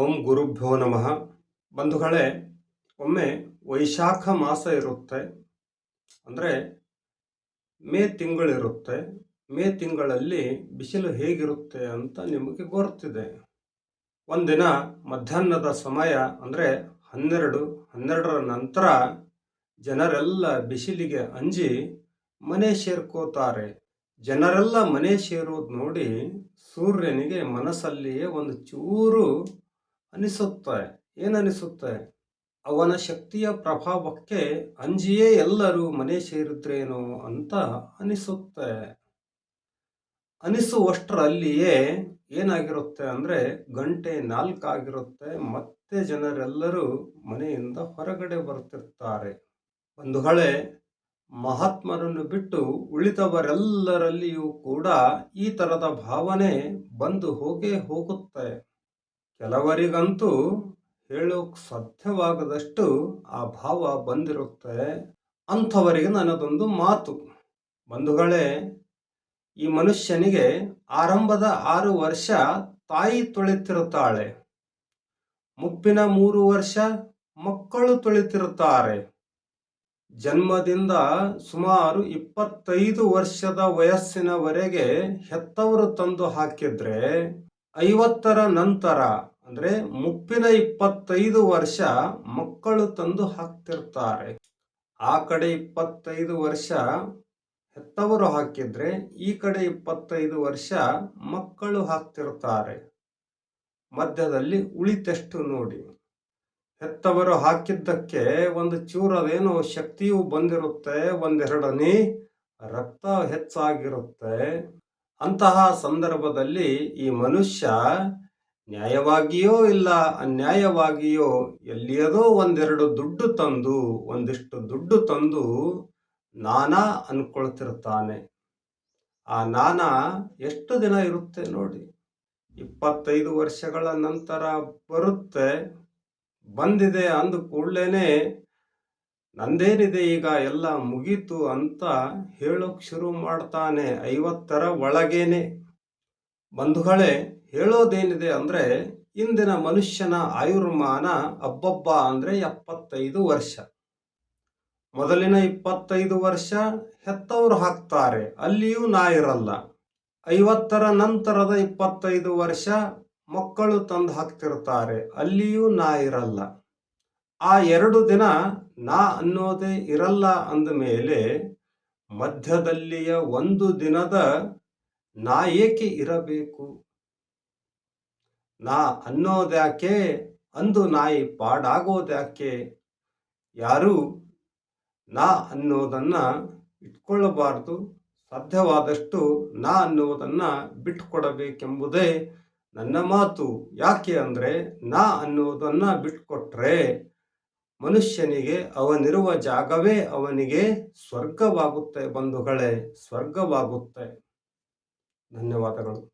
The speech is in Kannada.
ಓಂ ಗುರುಭ್ಯೋ ನಮಃ. ಬಂಧುಗಳೇ, ಒಮ್ಮೆ ವೈಶಾಖ ಮಾಸ ಇರುತ್ತೆ. ಅಂದರೆ ಮೇ ತಿಂಗಳಿರುತ್ತೆ ಮೇ ತಿಂಗಳಲ್ಲಿ ಬಿಸಿಲು ಹೇಗಿರುತ್ತೆ ಅಂತ ನಿಮಗೆ ಗೊತ್ತಿದೆ. ಒಂದಿನ ಮಧ್ಯಾಹ್ನದ ಸಮಯ ಅಂದರೆ ಹನ್ನೆರಡು, ಹನ್ನೆರಡರ ನಂತರ ಜನರೆಲ್ಲ ಬಿಸಿಲಿಗೆ ಅಂಜಿ ಮನೆ ಸೇರ್ಕೋತಾರೆ. ಜನರೆಲ್ಲ ಮನೆ ಸೇರೋದು ನೋಡಿ ಸೂರ್ಯನಿಗೆ ಮನಸ್ಸಲ್ಲಿಯೇ ಒಂದು ಚೂರು ಅನಿಸುತ್ತೆ. ಏನನಿಸುತ್ತೆ? ಅವನ ಶಕ್ತಿಯ ಪ್ರಭಾವಕ್ಕೆ ಅಂಜಿಯೇ ಎಲ್ಲರೂ ಮನೆ ಸೇರಿದ್ರೇನೋ ಅಂತ ಅನಿಸುತ್ತೆ. ಅನಿಸುವಷ್ಟರಲ್ಲಿಯೇ ಏನಾಗಿರುತ್ತೆ ಅಂದರೆ ಗಂಟೆ ನಾಲ್ಕಾಗಿರುತ್ತೆ, ಮತ್ತೆ ಜನರೆಲ್ಲರೂ ಮನೆಯಿಂದ ಹೊರಗಡೆ ಬರ್ತಿರ್ತಾರೆ. ಹಳೆ ಮಹಾತ್ಮರನ್ನು ಬಿಟ್ಟು ಉಳಿದವರೆಲ್ಲರಲ್ಲಿಯೂ ಕೂಡ ಈ ಥರದ ಭಾವನೆ ಬಂದು ಹೋಗೇ ಹೋಗುತ್ತೆ. ಕೆಲವರಿಗಂತೂ ಹೇಳೋಕ್ ಸಾಧ್ಯವಾಗದಷ್ಟು ಆ ಭಾವ ಬಂದಿರುತ್ತೆ. ಅಂಥವರಿಗೆ ನನ್ನದೊಂದು ಮಾತು. ಬಂಧುಗಳೇ, ಈ ಮನುಷ್ಯನಿಗೆ ಆರಂಭದ ಆರು ವರ್ಷ ತಾಯಿ ತೊಳಿತಿರುತ್ತಾಳೆ. ಮುಪ್ಪಿನ ಮೂರು ವರ್ಷ ಮಕ್ಕಳು ತೊಳಿತಿರುತ್ತಾರೆ. ಜನ್ಮದಿಂದ ಸುಮಾರು ಇಪ್ಪತ್ತೈದು ವರ್ಷದ ವಯಸ್ಸಿನವರೆಗೆ ಹೆತ್ತವರು ತಂದು ಹಾಕಿದ್ರೆ ಐವತ್ತರ ನಂತರ ಅಂದ್ರೆ ಮುಪ್ಪಿನ ಇಪ್ಪತ್ತೈದು ವರ್ಷ ಮಕ್ಕಳು ತಂದು ಹಾಕ್ತಿರ್ತಾರೆ. ಆ ಕಡೆ ಇಪ್ಪತ್ತೈದು ವರ್ಷ ಹೆತ್ತವರು ಹಾಕಿದ್ರೆ ಈ ಕಡೆ ಇಪ್ಪತ್ತೈದು ವರ್ಷ ಮಕ್ಕಳು ಹಾಕ್ತಿರ್ತಾರೆ. ಮಧ್ಯದಲ್ಲಿ ಉಳಿತೆಷ್ಟು ನೋಡಿ. ಹೆತ್ತವರು ಹಾಕಿದ್ದಕ್ಕೆ ಒಂದು ಚೂರದೇನೋ ಶಕ್ತಿಯು ಬಂದಿರುತ್ತೆ, ಒಂದೆರಡನೇ ರಕ್ತ ಹೆಚ್ಚಾಗಿರುತ್ತೆ. ಅಂತಹ ಸಂದರ್ಭದಲ್ಲಿ ಈ ಮನುಷ್ಯ ನ್ಯಾಯವಾಗಿಯೋ ಇಲ್ಲ ಅನ್ಯಾಯವಾಗಿಯೋ ಎಲ್ಲಿಯದೋ ಒಂದೆರಡು ದುಡ್ಡು ತಂದು, ಒಂದಿಷ್ಟು ದುಡ್ಡು ತಂದು ನಾನಾ ಅನ್ಕೊಳ್ತಿರ್ತಾನೆ. ಆ ನಾನಾ ಎಷ್ಟು ದಿನ ಇರುತ್ತೆ ನೋಡಿ. ಇಪ್ಪತ್ತೈದು ವರ್ಷಗಳ ನಂತರ ಬರುತ್ತೆ. ಬಂದಿದೆ ಅಂದ ಕೂಡಲೇ ನಂದೇನಿದೆ ಈಗ ಎಲ್ಲ ಮುಗೀತು ಅಂತ ಹೇಳೋಕ್ ಶುರು ಮಾಡ್ತಾನೆ ಐವತ್ತರ ಒಳಗೇನೆ. ಬಂಧುಗಳೇ ಹೇಳೋದೇನಿದೆ ಅಂದರೆ ಇಂದಿನ ಮನುಷ್ಯನ ಆಯುರ್ಮಾನ ಅಬ್ಬಬ್ಬ ಅಂದರೆ ಎಪ್ಪತ್ತೈದು ವರ್ಷ. ಮೊದಲಿನ ಇಪ್ಪತ್ತೈದು ವರ್ಷ ಹೆತ್ತವರು ಹಾಕ್ತಾರೆ, ಅಲ್ಲಿಯೂ ನಾ ಇರಲ್ಲ ಐವತ್ತರ ನಂತರದ ಇಪ್ಪತ್ತೈದು ವರ್ಷ ಮಕ್ಕಳು ತಂದು ಹಾಕ್ತಿರ್ತಾರೆ, ಅಲ್ಲಿಯೂ ನಾ ಇರಲ್ಲ ಆ ಎರಡು ದಿನ ನಾ ಅನ್ನೋದೇ ಇರಲ್ಲ ಅಂದ ಮೇಲೆ ಮಧ್ಯದಲ್ಲಿಯ ಒಂದು ದಿನದ ನಾ ಏಕೆ ಇರಬೇಕು? ನಾ ಅನ್ನೋದ್ಯಾಕೆ? ಅಂದು ನಾಯಿ ಪಾಡಾಗೋದ್ಯಾಕೆ? ಯಾರು ನಾ ಅನ್ನೋದನ್ನ ಇಟ್ಕೊಳ್ಳಬಾರ್ದು ಸಾಧ್ಯವಾದಷ್ಟು ನಾ ಅನ್ನುವುದನ್ನು ಬಿಟ್ಟುಕೊಡಬೇಕೆಂಬುದೇ ನನ್ನ ಮಾತು. ಯಾಕೆ ಅಂದರೆ ನಾ ಅನ್ನುವುದನ್ನು ಬಿಟ್ಕೊಟ್ರೆ ಮನುಷ್ಯನಿಗೆ ಅವನಿರುವ ಜಾಗವೇ ಅವನಿಗೆ ಸ್ವರ್ಗವಾಗುತ್ತೆ ಬಂಧುಗಳೇ. ಸ್ವರ್ಗವಾಗುತ್ತೆ. ಧನ್ಯವಾದಗಳು.